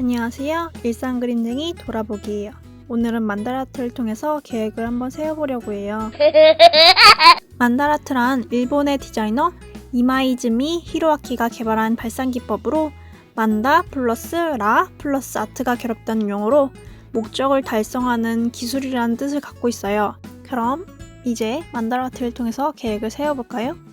안녕하세요. 일상 그림쟁이 돌아보기예요. 오늘은 만다라트를 통해서 계획을 한번 세워보려고 해요. 만다라트란 일본의 디자이너 이마이즈미 히로아키가 개발한 발상 기법으로 만다 플러스 라 플러스 아트가 결합된 용어로 목적을 달성하는 기술이라는 뜻을 갖고 있어요. 그럼 이제 만다라트를 통해서 계획을 세워볼까요?